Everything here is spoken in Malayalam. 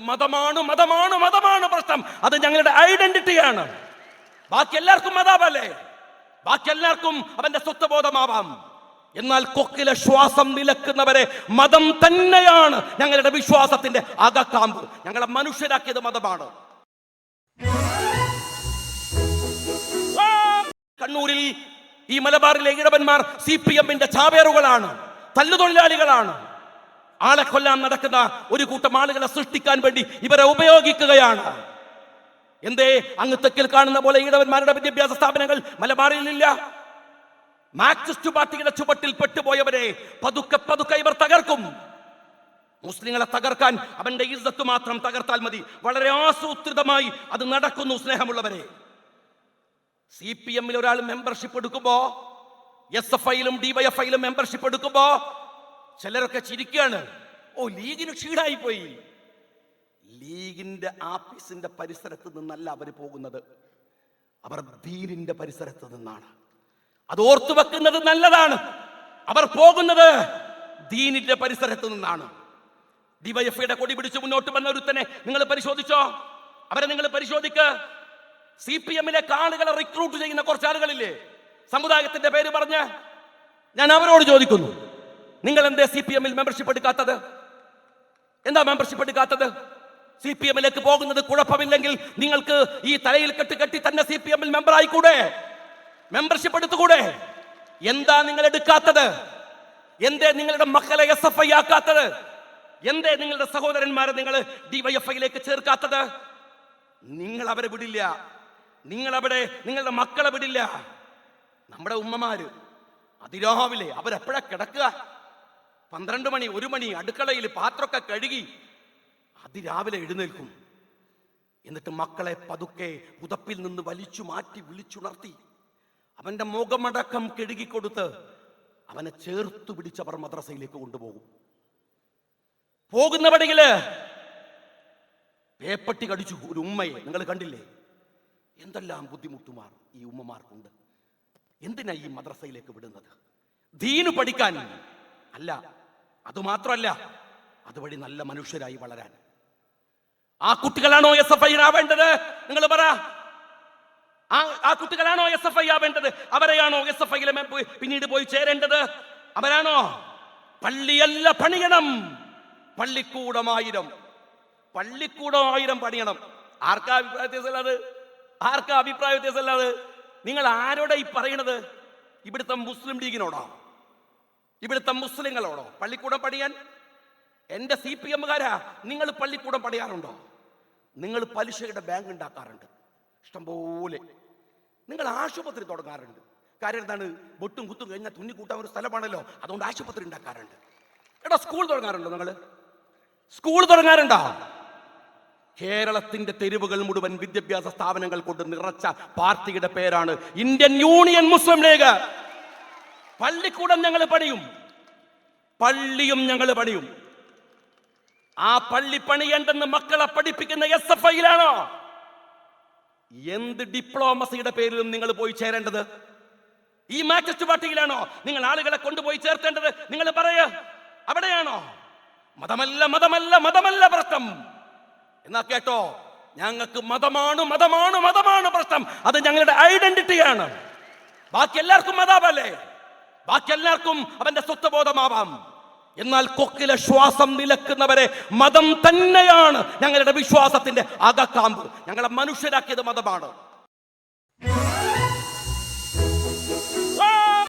മതമാണ് മതമാണ് മതമാണ് പ്രശ്നം. അത് ഞങ്ങളുടെ ഐഡന്റിറ്റിയാണ് ബാക്കി എല്ലാവർക്കും മതാവല്ലേ ബാക്കി എല്ലാവർക്കും അവന്റെ സ്വത്വബോധമാവാം. എന്നാൽ കൊക്കിലെ ശ്വാസം നിലക്കുന്നവരെ മതം തന്നെയാണ് ഞങ്ങളുടെ വിശ്വാസത്തിന്റെ അകക്കാമ്പ്. ഞങ്ങളെ മനുഷ്യരാക്കിയത് മതമാണ്. കണ്ണൂരിൽ ഈ മലബാറിലെ ഇടവന്മാർ സി പി എമ്മിന്റെ ചാവേറുകളാണ് തല്ലുതൊഴിലാളികളാണ്. ആളെ കൊല്ലാൻ നടക്കുന്ന ഒരു കൂട്ടം ആളുകളെ സൃഷ്ടിക്കാൻ വേണ്ടി ഇവരെ ഉപയോഗിക്കുകയാണ്. എന്തേ? അങ്ങ് തെക്കിൽ കാണുന്ന പോലെ ഈടവന്മാരുടെ വിദ്യാഭ്യാസ സ്ഥാപനങ്ങൾ മലബാറിലില്ല മാർക്സിസ്റ്റ് പാർട്ടിയുടെ ചുവട്ടിൽ പെട്ടുപോയവരെ പതുക്കെ പതുക്കെ ഇവർ തകർക്കും. മുസ്ലിങ്ങളെ തകർക്കാൻ അവന്റെ ഇസ്സത്ത് മാത്രം തകർത്താൽ മതി. വളരെ ആസൂത്രിതമായി അത് നടക്കുന്നു സ്നേഹമുള്ളവരെ. സി പി എമ്മിൽ ഒരാൾ മെമ്പർഷിപ്പ് എടുക്കുമ്പോ എസ് എഫ് ഐയിലും ഡിവൈഎഫ്ഐയിലും മെമ്പർഷിപ്പ് എടുക്കുമ്പോ ചിലരൊക്കെ ചിരിക്കുകയാണ് ഓ ലീഗിന് ക്ഷീണായി പോയി ലീഗിന്റെ ആഫീസിന്റെ പരിസരത്ത് നിന്നല്ല അവർ പോകുന്നത്. അവർ ദീനിന്റെ പരിസരത്ത് നിന്നാണ്. അത് ഓർത്തു വെക്കുന്നത് നല്ലതാണ്. അവർ പോകുന്നത് ദീനിന്റെ പരിസരത്ത് നിന്നാണ്. ഡിവൈഎഫ്ഐയുടെ കൊടി പിടിച്ച് മുന്നോട്ട് വന്ന ഒരുത്തനെ നിങ്ങൾ പരിശോധിച്ചോ? അവരെ നിങ്ങൾ പരിശോധിക്ക്. സി പി എമ്മിലെ ആളുകളെ റിക്രൂട്ട് ചെയ്യുന്ന കുറച്ച് ആളുകളില്ലേ സമുദായത്തിന്റെ പേര് പറഞ്ഞ് ഞാൻ അവരോട് ചോദിക്കുന്നു. നിങ്ങൾ എന്തേ സി പി എമ്മിൽ മെമ്പർഷിപ്പ് എടുക്കാത്തത്? എന്താ മെമ്പർഷിപ്പ് എടുക്കാത്തത്? സി പി എമ്മിലേക്ക് പോകുന്നത് കുഴപ്പമില്ലെങ്കിൽ നിങ്ങൾക്ക് ഈ തലയിൽ കെട്ടി കെട്ടി തന്നെ സി പി എമ്മിൽ മെമ്പർ ആയിക്കൂടെ? മെമ്പർഷിപ്പ് എടുത്തുകൂടെ? എന്താ നിങ്ങൾ എടുക്കാത്തത്? എന്തേ നിങ്ങളുടെ മക്കളെ എസ് എഫ് ഐ ആക്കാത്തത്? എന്തേ നിങ്ങളുടെ സഹോദരന്മാരെ നിങ്ങൾ ഡിവൈഎഫ്ഐയിലേക്ക് ചേർക്കാത്തത്? നിങ്ങൾ അവരെ വിടില്ല. നിങ്ങൾ അവിടെ നിങ്ങളുടെ മക്കളെ വിടില്ല. നമ്മുടെ ഉമ്മമാര് അതിരാവിലെ അവരെപ്പോഴാ കിടക്കുക? പന്ത്രണ്ട് മണി ഒരു മണി അടുക്കളയിൽ പാത്രമൊക്കെ കഴുകി അതിരാവിലെ എഴുന്നേൽക്കും. എന്നിട്ട് മക്കളെ പതുക്കെ പുതപ്പിൽ നിന്ന് വലിച്ചു മാറ്റി വിളിച്ചുണർത്തി. അവന്റെ മുഖമടക്കം കെഴുകിക്കൊടുത്ത് അവനെ ചേർത്തു പിടിച്ചവർ മദ്രസയിലേക്ക് കൊണ്ടുപോകും. പോകുന്ന പടിയിൽ പേപ്പട്ടി കടിച്ചു ഒരു ഉമ്മയെ. നിങ്ങൾ കണ്ടില്ലേ? എന്തെല്ലാം ബുദ്ധിമുട്ടുമാർ ഈ ഉമ്മമാർക്കുണ്ട്. എന്തിനാ ഈ മദ്രസയിലേക്ക് വിടുന്നത്? ദീനു പഠിക്കാൻ അല്ല അതുമാത്രമല്ല അതുവഴി നല്ല മനുഷ്യരായി വളരാൻ. ആ കുട്ടികളാണോ എസ് എഫ് ഐ ആവേണ്ടത്? നിങ്ങൾ പറ. ആ ആ കുട്ടികളാണോ എസ് എഫ് ഐ ആവേണ്ടത്? അവരെയാണോ എസ് എഫ് ഐയിലെ പിന്നീട് പോയി ചേരേണ്ടത്? അവരാണോ? പള്ളിയല്ല പണിയണം. പള്ളിക്കൂടമായിരം. പള്ളിക്കൂടമായിരം പണിയണം. ആർക്കാ അഭിപ്രായ വ്യത്യാസമല്ലാത് ആർക്കാ അഭിപ്രായ വ്യത്യാസമല്ലാത് നിങ്ങൾ ആരോടെ ഈ പറയണത്? ഇവിടുത്തെ മുസ്ലിം ലീഗിനോടോ. ഇവിടുത്തെ മുസ്ലിങ്ങളോടോ പള്ളിക്കൂടം പണിയാൻ? എന്റെ സി പി എമ്മുകാരാ നിങ്ങൾ പള്ളിക്കൂടം പണിയാറുണ്ടോ? നിങ്ങൾ പലിശയുടെ ബാങ്ക് ഉണ്ടാക്കാറുണ്ട്. ഇഷ്ടംപോലെ. നിങ്ങൾ ആശുപത്രി തുടങ്ങാറുണ്ട്. കാര്യം എന്താണ്? വെട്ടും കുത്തും കഴിഞ്ഞാൽ തുന്നി കൂട്ടാൻ ഒരു സ്ഥലമാണല്ലോ. അതുകൊണ്ട് ആശുപത്രി ഉണ്ടാക്കാറുണ്ട്. എടാ സ്കൂൾ തുടങ്ങാറുണ്ടോ നിങ്ങൾ സ്കൂൾ തുടങ്ങാറുണ്ടോ? കേരളത്തിന്റെ തെരുവുകൾ മുഴുവൻ വിദ്യാഭ്യാസ സ്ഥാപനങ്ങൾ കൊണ്ട് നിറച്ച പാർട്ടിയുടെ പേരാണ് ഇന്ത്യൻ യൂണിയൻ മുസ്ലിം ലീഗ്. പള്ളിക്കൂടം ഞങ്ങൾ പണിയും. പള്ളിയും ഞങ്ങൾ പണിയും. ആ പള്ളി പണിയണ്ടെന്ന് മക്കളെ പഠിപ്പിക്കുന്ന എസ് എഫ് ഐയിലാണോ? എന്ത് ഡിപ്ലോമസിയുടെ പേരിലും നിങ്ങൾ പോയി ചേരേണ്ടത്? ഈ മാറ്റസ്റ്റ് പാർട്ടിയിലാണോ നിങ്ങൾ ആളുകളെ കൊണ്ടുപോയി ചേർത്തേണ്ടത്? നിങ്ങൾ പറയ. അവിടെയാണോ? മതമല്ല മതമല്ല മതമല്ല പ്രശ്നം. എന്നാ കേട്ടോ? ഞങ്ങൾക്ക് മതമാണ് മതമാണ് മതമാണ് പ്രശ്നം. അത് ഞങ്ങളുടെ ഐഡന്റിറ്റിയാണ്. ബാക്കി എല്ലാവർക്കും മതാപല്ലേ? ബാക്കി എല്ലാവർക്കും അവന്റെ സ്വത്വബോധമാവാം. എന്നാൽ കൊക്കിലെ ശ്വാസം നിലക്കുന്നവരെ മതം തന്നെയാണ് ഞങ്ങളുടെ വിശ്വാസത്തിന്റെ അകക്കാമ്പ്. ഞങ്ങളെ മനുഷ്യരാക്കിയത് മതമാണ്.